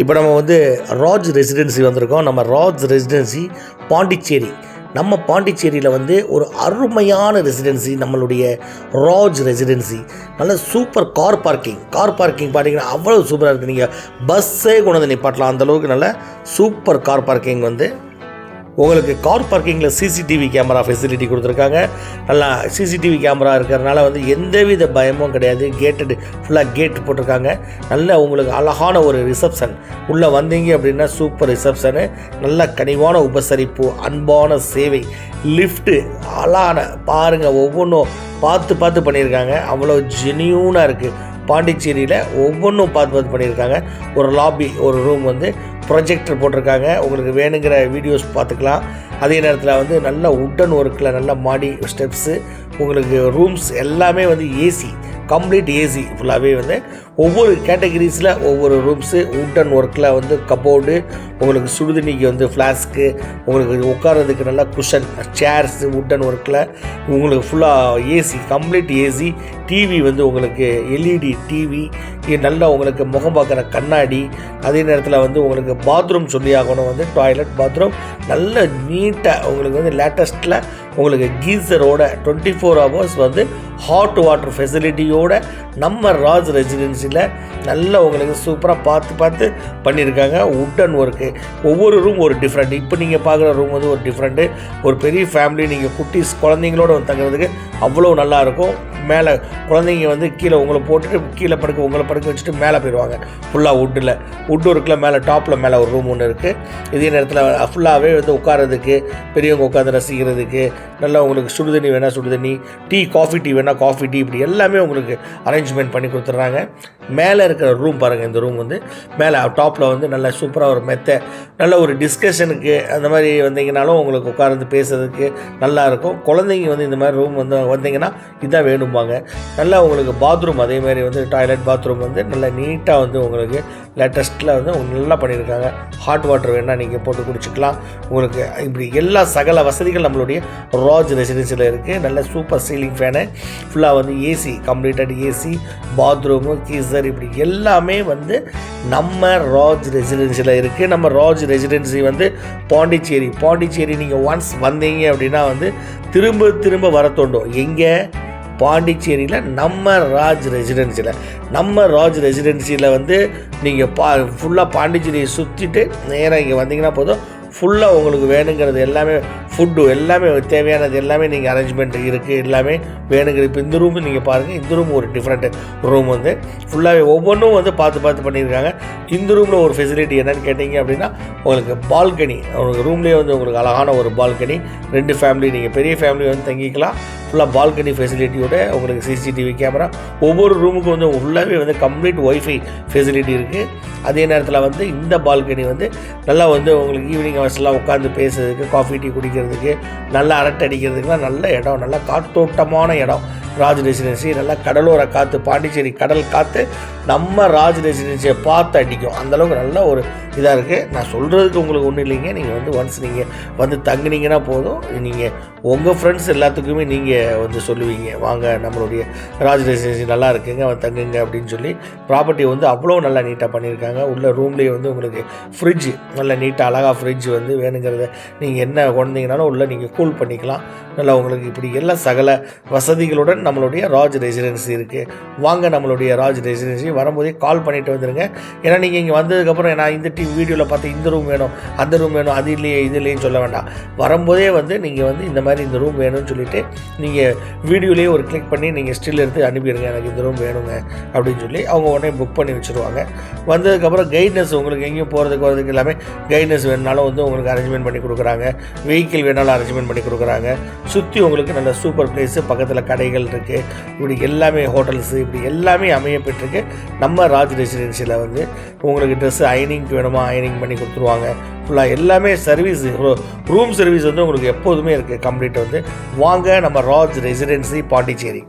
இப்போ நம்ம வந்து ராஜ் ரெசிடென்சி வந்திருக்கோம். நம்ம ராஜ் ரெசிடென்சி பாண்டிச்சேரி நம்ம பாண்டிச்சேரியில் வந்து ஒரு அருமையான ரெசிடென்சி நம்மளுடைய ராஜ் ரெசிடென்சி நல்ல super car parking car parking பார்த்தீங்கன்னா அவ்வளோ சூப்பராக இருக்குது நீங்கள் பஸ்ஸே கொண்டு வந்து நிப்பாட்டலாம். அந்தளவுக்கு நல்ல சூப்பர் கார் பார்க்கிங் வந்து உங்களுக்கு கார் பார்க்கிங்கில் சிசிடிவி கேமரா ஃபெசிலிட்டி கொடுத்துருக்காங்க. நல்லா சிசிடிவி கேமரா இருக்கிறதுனால வந்து எந்தவித பயமும் கிடையாது. கேட்டடு ஃபுல்லாக கேட் போட்டிருக்காங்க. நல்ல உங்களுக்கு அழகான ஒரு ரிசப்ஷன் உள்ளே வந்தீங்க அப்படின்னா சூப்பர் ரிசப்ஷனு நல்ல கனிவான உபசரிப்பு அன்பான சேவை லிஃப்ட்டு அழகான பாருங்கள் ஒவ்வொன்றும் பார்த்து பார்த்து பண்ணியிருக்காங்க. அவ்வளோ ஜெனியூனாக இருக்குது பாண்டிச்சேரியில் ஒவ்வொன்றும் பார்த்து பார்த்து பண்ணியிருக்காங்க. ஒரு லாபி ஒரு ரூம் வந்து ப்ரொஜெக்டர் போட்டிருக்காங்க. உங்களுக்கு வேணுங்கிற வீடியோஸ் பார்த்துக்கலாம். அதே நேரத்தில் வந்து நல்ல உட்டன் ஒர்க்கில் நல்ல மாடி ஸ்டெப்ஸு உங்களுக்கு ரூம்ஸ் எல்லாமே வந்து ஏசி கம்ப்ளீட் ஏசி ஃபுல்லாகவே வந்து ஒவ்வொரு கேட்டகரிஸில் ஒவ்வொரு ரூம்ஸு உட்டன் ஒர்க்கில் வந்து கபோர்டு உங்களுக்கு சுடுதண்ணிக்கு வந்து ஃப்ளாஸ்க்கு உங்களுக்கு உட்காரதுக்கு நல்லா குஷன் சேர்ஸு உட்டன் ஒர்க்கில் உங்களுக்கு ஃபுல்லாக ஏசி கம்ப்ளீட் ஏசி டிவி வந்து உங்களுக்கு எல்இடி டிவி நல்லா உங்களுக்கு முகம் பார்க்குற கண்ணாடி அதே நேரத்தில் வந்து உங்களுக்கு பாத்ரூம் சொல்லி ஆகணும் வந்து டாய்லெட் பாத்ரூம் நல்ல நீட்டாக உங்களுக்கு வந்து லேட்டஸ்ட்டில் உங்களுக்கு கீசரோட டுவெண்ட்டி ஃபோர் ஹவர்ஸ் வந்து ஹாட் வாட்டர் ஃபெசிலிட்டியோட நம்ம ராஜ் ரெசிடென்சியில் நல்லா உங்களுக்கு சூப்பராக பார்த்து பார்த்து பண்ணியிருக்காங்க. உட்டன் ஒர்க்கு ஒவ்வொரு ரூம் ஒரு டிஃப்ரெண்ட் இப்போ நீங்கள் பார்க்குற ரூம் வந்து ஒரு டிஃப்ரெண்ட்டு ஒரு பெரிய ஃபேமிலி நீங்கள் குட்டிஸ் குழந்தைங்களோட தங்குறதுக்கு அவ்வளோ நல்லாயிருக்கும் மேலே குழந்தைங்க வந்து கீழே உங்களை போட்டுட்டு கீழே படுக்க உங்களை படுக்க வச்சுட்டு மேலே போயிடுவாங்க. ஃபுல்லாக வுட்டில் வுட் ஒர்க்கில் மேலே டாப்பில் மேலே ஒரு ரூம் ஒன்று இருக்குது இதே நேரத்தில் ஃபுல்லாகவே வந்து உட்காரதுக்கு பெரியவங்க உட்காந்து ரசிக்கிறதுக்கு நல்லா உங்களுக்கு சுடுதண்ணி வேணால் சுடுதண்ணி டீ காஃபி டீ வேணால் காஃபி டீ இப்படி எல்லாமே உங்களுக்கு அரேஞ்ச்மெண்ட் பண்ணி கொடுத்துட்றாங்க. மேலே இருக்கிற ரூம் பாருங்கள் இந்த ரூம் வந்து. மேலே டாப்பில் வந்து நல்ல சூப்பராக ஒரு மெத்தை நல்ல ஒரு டிஸ்கஷனுக்கு அந்த மாதிரி வந்தீங்கனாலும் உங்களுக்கு உட்கார்ந்து பேசுறதுக்கு நல்லாயிருக்கும் குழந்தைங்க வந்து இந்த மாதிரி ரூம் வந்து வந்தீங்கன்னா இதான் வேணும்பாங்க. நல்லா உங்களுக்கு பாத்ரூம் அதே மாதிரி வந்து டாய்லெட் பாத்ரூம் வந்து நல்லா நீட்டாக வந்து உங்களுக்கு லேட்டஸ்ட்டில் வந்து நல்லா பண்ணியிருக்காங்க. ஹாட் வாட்டர் வேணால் நீங்கள் போட்டு குடிச்சிக்கலாம். உங்களுக்கு இப்படி எல்லா சகல வசதிகள் நம்மளுடைய ராஜ் ரெசிடென்சியில் இருக்குது நல்ல சூப்பர் சீலிங் ஃபேனு ஃபுல்லாக வந்து AC completed AC bathroom geyser இப்படி எல்லாமே வந்து நம்ம ராஜ் ரெசிடென்சியில் இருக்குது நம்ம ராஜ் ரெசிடென்சி வந்து பாண்டிச்சேரி பாண்டிச்சேரி நீங்கள் ஒன்ஸ் வந்தீங்க அப்படின்னா வந்து திரும்ப திரும்ப வர தோண்டும். எங்கே? பாண்டிச்சேரியில் நம்ம ராஜ் ரெசிடென்சியில் நம்ம ராஜ் ரெசிடென்சியில் வந்து நீங்கள் பா ஃபுல்லாக பாண்டிச்சேரியை சுற்றிட்டு நேராக இங்கே வந்தீங்கன்னா போதும். ஃபுல்லாக உங்களுக்கு வேணுங்கிறது எல்லாமே ஃபுட்டு எல்லாமே தேவையானது எல்லாமே நீங்கள் அரேஞ்ச்மெண்ட் இருக்குது எல்லாமே வேணுங்கிற இப்போ இந்த ரூம் நீங்கள் பாருங்கள் இந்த ரூம் ஒரு டிஃப்ரெண்ட் ரூம் வந்து ஃபுல்லாகவே ஒவ்வொன்றும் வந்து பார்த்து பார்த்து பண்ணியிருக்காங்க. இந்த ரூமில் ஒரு ஃபெசிலிட்டி என்னென்னு கேட்டிங்க அப்படின்னா உங்களுக்கு பால்கனி உங்களுக்கு ரூம்லேயே வந்து உங்களுக்கு அழகான ஒரு பால்கனி ரெண்டு ஃபேமிலி நீங்கள் பெரிய ஃபேமிலி வந்து தங்கிக்கலாம். ஃபுல்லாக பால்கனி ஃபெசிலிட்டியோட உங்களுக்கு சிசிடிவி கேமரா ஒவ்வொரு ரூமுக்கும் வந்து உள்ளவே வந்து கம்ப்ளீட் ஒய்ஃபை ஃபெசிலிட்டி இருக்குது அதே நேரத்தில் வந்து இந்த பால்கனி வந்து நல்லா வந்து உங்களுக்கு ஈவினிங் ஹவர்ஸ்லாம் உட்காந்து பேசுறதுக்கு காஃபி டீ குடிக்கிறதுக்கு நல்லா அரட்டை அடிக்கிறதுக்குலாம் நல்ல இடம். நல்லா காத்தோட்டமான இடம். ராஜ் ரெசிடென்சி நல்லா கடலோர காற்று பாண்டிச்சேரி கடல் காற்று நம்ம ராஜ் ரெசிடென்சியை பார்த்து அடிக்கும். அந்தளவுக்கு நல்ல ஒரு இதாக இருக்குது நான் சொல்கிறதுக்கு உங்களுக்கு ஒன்றும் இல்லைங்க. நீங்கள் வந்து ஒன்ஸ் நீங்கள் வந்து தங்குனீங்கன்னா போதும். நீங்கள் உங்கள் ஃப்ரெண்ட்ஸ் எல்லாத்துக்குமே நீங்கள் வந்து சொல்லுவீங்க. வாங்க நம்மளுடைய ராஜ் ரெசிடென்சி நல்லா இருக்குங்க அவன் தங்குங்க அப்படின்னு சொல்லி. ப்ராப்பர்ட்டி வந்து அவ்வளோ நல்லா நீட்டாக பண்ணியிருக்காங்க. உள்ள ரூம்லேயே வந்து உங்களுக்கு ஃப்ரிட்ஜ் நல்லா நீட்டாக அழகாக ஃப்ரிட்ஜ் வந்து வேணுங்கிறத நீங்கள் என்ன கொண்டீங்கனாலும் உள்ளே நீங்கள் கூல் பண்ணிக்கலாம். நல்லா உங்களுக்கு இப்படி எல்லா சகல வசதிகளுடன் நம்மளுடைய ராஜ் ரெசிடென்சி இருக்குது வாங்க நம்மளுடைய ராஜ் ரெசிடென்சி வரும்போதே கால் பண்ணிட்டு வந்துடுங்க ஏன்னா நீங்கள் இங்கே வந்ததுக்கப்புறம் நான் இந்த டிவி வீடியோவில் பார்த்து இந்த ரூம் வேணும் அந்த ரூம் வேணும் அது இல்லையே இது இல்லையேன்னு சொல்ல வேண்டாம். வரும்போதே வந்து நீங்கள் வந்து இந்த மாதிரி இந்த ரூம் வேணும்னு சொல்லிட்டு நீங்கள் வீடியோலேயே ஒரு கிளிக் பண்ணி நீங்கள் ஸ்டில் எடுத்து அனுப்பிடுங்க எனக்கு இந்த ரூம் வேணுங்க அப்படின்னு சொல்லி அவங்க உடனே புக் பண்ணி வச்சுருவாங்க. வந்ததுக்கப்புறம் கைட்னஸ் உங்களுக்கு எங்கேயும் போகிறதுக்கு வரதுக்கு எல்லாமே கைட்னஸ் வேணுனாலும் வந்து உங்களுக்கு அரேஞ்ச்மெண்ட் பண்ணி கொடுக்குறாங்க. வெஹிக்கிள் வேணாலும் அரேஞ்ச்மெண்ட் பண்ணி கொடுக்குறாங்க. சுற்றி உங்களுக்கு நல்ல சூப்பர் பிளேஸு பக்கத்தில் கடைகள் இருக்குது இப்படி எல்லாமே ஹோட்டல்ஸு இப்படி எல்லாமே அமையப்பெற்றிருக்கு நம்ம ராஜ் ரெசிடென்சியில் வந்து உங்களுக்கு ட்ரெஸ்ஸு அயனிங்க்கு வேணுமா? அயனிங் பண்ணி கொடுத்துருவாங்க. ஃபுல்லாக எல்லாமே சர்வீஸ் ரூம் சர்வீஸ் வந்து உங்களுக்கு எப்போதுமே இருக்குது கம்ப்ளீட் வந்து. வாங்க நம்ம ராஜ் ரெசிடென்சி பாண்டிச்சேரி.